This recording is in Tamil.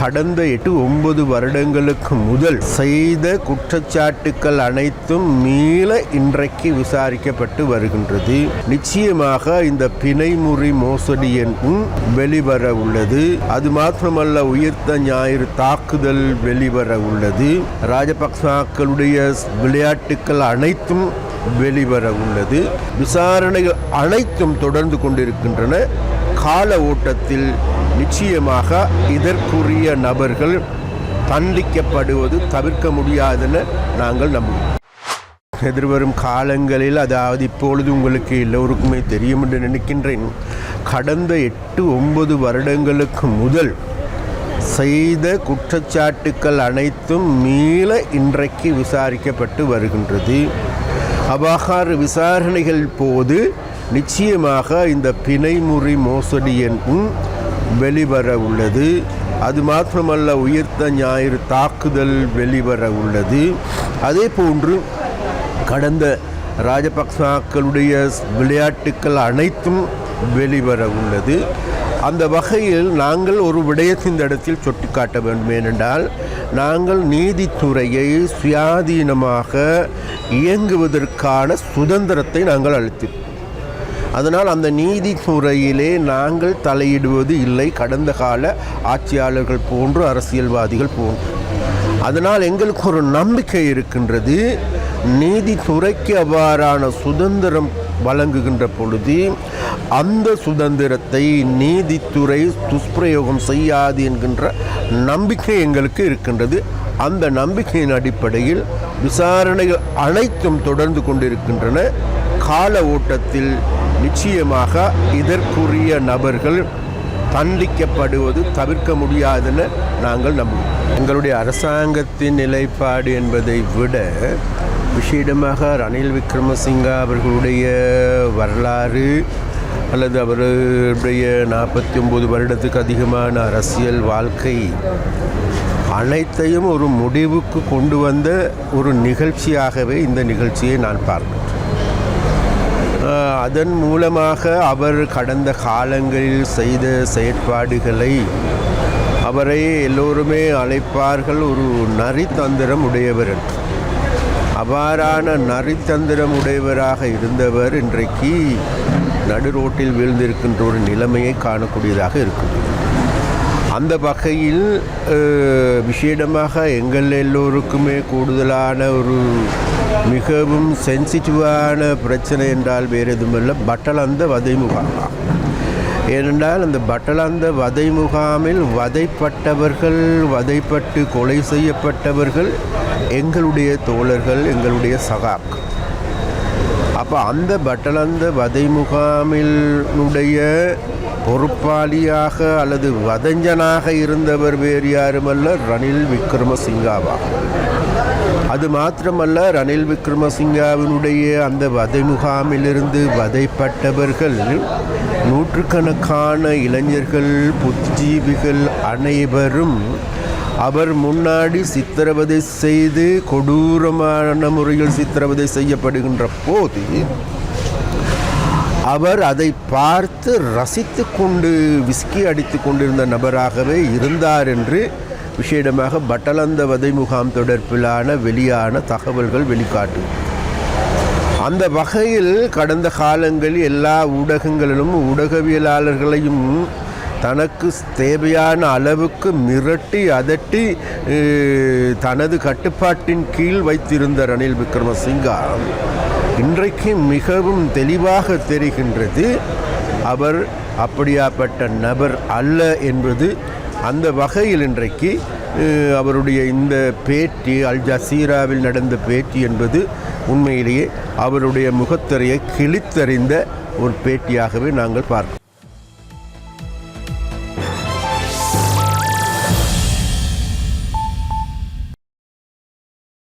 கடந்த எட்டு ஒன்பது வருடங்களுக்கு முதல் செய்த குற்றச்சாட்டுக்கள் அனைத்தும் மீள இன்றைக்கு விசாரிக்கப்பட்டு வருகின்றது. நிச்சயமாக இந்த பிணைமுறி மோசடி என்றும் வெளிவர உள்ளது. அது மாத்திரமல்ல உயிர்த்த ஞாயிறு தாக்குதல் வெளிவர உள்ளது. ராஜபக்சாக்களுடைய விளையாட்டுக்கள் அனைத்தும் வெளிவர உள்ளது. விசாரணைகள் அனைத்தும் தொடர்ந்து கொண்டிருக்கின்றன. கால ஓட்டத்தில் நிச்சயமாக இதற்குரிய நபர்கள் தண்டிக்கப்படுவது தவிர்க்க முடியாதென நாங்கள் நம்புகிறோம். எதிர்வரும் காலங்களில் அதாவது இப்பொழுது உங்களுக்கு எல்லோருக்குமே தெரியும் என்று நினைக்கின்றேன் கடந்த எட்டு ஒன்பது வருடங்களுக்கு முதல் செய்த குற்றச்சாட்டுக்கள் அனைத்தும் மீள இன்றைக்கு விசாரிக்கப்பட்டு வருகின்றது. அவ்வாறு விசாரணைகள் போது நிச்சயமாக இந்த பிணைமுறி மோசடி என்றும் வெளிவர உள்ளது. அது மாத்திரமல்ல உயிர்த்த ஞாயிறு தாக்குதல் வெளிவர உள்ளது. அதே போன்று கடந்த ராஜபக்சாக்களுடைய விளையாட்டுக்கள் அனைத்தும் வெளிவர உள்ளது. அந்த வகையில் நாங்கள் ஒரு விடயத்தை இந்த இடத்தில் சுட்டிக்காட்ட வேண்டும். ஏனென்றால் நாங்கள் நீதித்துறையை சுயாதீனமாக இயங்குவதற்கான சுதந்திரத்தை நாங்கள் அளித்திருக்கோம் அதனால் அந்த நீதித்துறையிலே நாங்கள் தலையிடுவது இல்லை. கடந்த கால ஆட்சியாளர்கள் போன்று அரசியல்வாதிகள் போன்று. அதனால் எங்களுக்கு ஒரு நம்பிக்கை இருக்கின்றது. நீதித்துறைக்கு அவ்வாறான சுதந்திரம் வழங்குகின்ற பொழுது அந்த சுதந்திரத்தை நீதித்துறை துஷ்பிரயோகம் செய்யாது என்கின்ற நம்பிக்கை எங்களுக்கு இருக்கின்றது. அந்த நம்பிக்கையின் அடிப்படையில் விசாரணைகள் அனைத்தும் தொடர்ந்து கொண்டிருக்கின்றன. கால ஓட்டத்தில் நிச்சயமாக இதற்குரிய நபர்கள் தண்டிக்கப்படுவது தவிர்க்க முடியாதென நாங்கள் நம்புகிறோம். எங்களுடைய அரசாங்கத்தின் நிலைப்பாடு என்பதை விட விஷேடமாக ரணில் விக்ரமசிங்கா அவர்களுடைய வரலாறு அல்லது அவருடைய நாற்பத்தி ஒம்பது வருடத்துக்கு அதிகமான அரசியல் வாழ்க்கை அனைத்தையும் ஒரு முடிவுக்கு கொண்டு வந்த ஒரு நிகழ்ச்சியாகவே இந்த நிகழ்ச்சியை நான் பார்க்கிறேன். அதன் மூலமாக அவர் கடந்த காலங்களில் செய்த செயற்பாடுகளை அவரை எல்லோருமே அழைப்பார்கள். ஒரு நரித்தந்திரம் உடையவர் என்று. அவ்வாறான நரித்தந்திரம் உடையவராக இருந்தவர் இன்றைக்கு நடு ரோட்டில் வீழ்ந்திருக்கின்ற ஒரு நிலைமையை காணக்கூடியதாக இருக்குது. அந்த வகையில் விஷேடமாக எங்கள் எல்லோருக்குமே கூடுதலான ஒரு மிகவும் சென்சிட்டிவான பிரச்சனை என்றால் வேறு எதுவுமில்லை பட்டலந்த வதை முகாம் ஏனென்றால் அந்த பட்டலந்த வதை முகாமில் வதைப்பட்டவர்கள் வதைப்பட்டு கொலை செய்யப்பட்டவர்கள் எங்களுடைய தோழர்கள் எங்களுடைய சகாக்கள். அப்போ அந்த பட்டலந்த வதை முகாமினுடைய பொறுப்பாளியாக அல்லது வதஞ்சனாக இருந்தவர் வேறு யாருமல்ல ரணில் விக்ரமசிங்காவா. அது மாத்திரமல்ல ரணில் விக்ரமசிங்காவினுடைய அந்த வதை முகாமிலிருந்து வதைப்பட்டவர்கள் நூற்றுக்கணக்கான இளைஞர்கள் புத்திஜீவிகள் அனைவரும் அவர் முன்னாடி சித்திரவதை செய்து கொடூரமான முறையில் சித்திரவதை செய்யப்படுகின்ற போது அவர் அதை பார்த்து ரசித்து கொண்டு விஸ்கி அடித்து கொண்டிருந்த நபராகவே இருந்தார் என்று விசேடமாக பட்டலந்த வதை முகாம் தொடர்பிலான வெளியான தகவல்கள் வெளிக்காட்டு. அந்த வகையில் கடந்த காலங்களில் எல்லா ஊடகங்களிலும் ஊடகவியலாளர்களையும் தனக்கு தேவையான அளவுக்கு மிரட்டி அதட்டி தனது கட்டுப்பாட்டின் கீழ் வைத்திருந்த ரணில் விக்ரமசிங்கா. இன்றைக்கு மிகவும் தெளிவாக தெரிகின்றது அவர் அப்படியாப்பட்ட நபர் அல்ல என்பது அந்த வகையில் இன்றைக்கு அவருடைய இந்த பேட்டி அல் ஜசீராவில் நடந்த பேட்டி என்பது உண்மையிலேயே அவருடைய முகத்திரையை கிழித்தறிந்த ஒரு பேட்டியாகவே நாங்கள் பார்க்கிறோம்.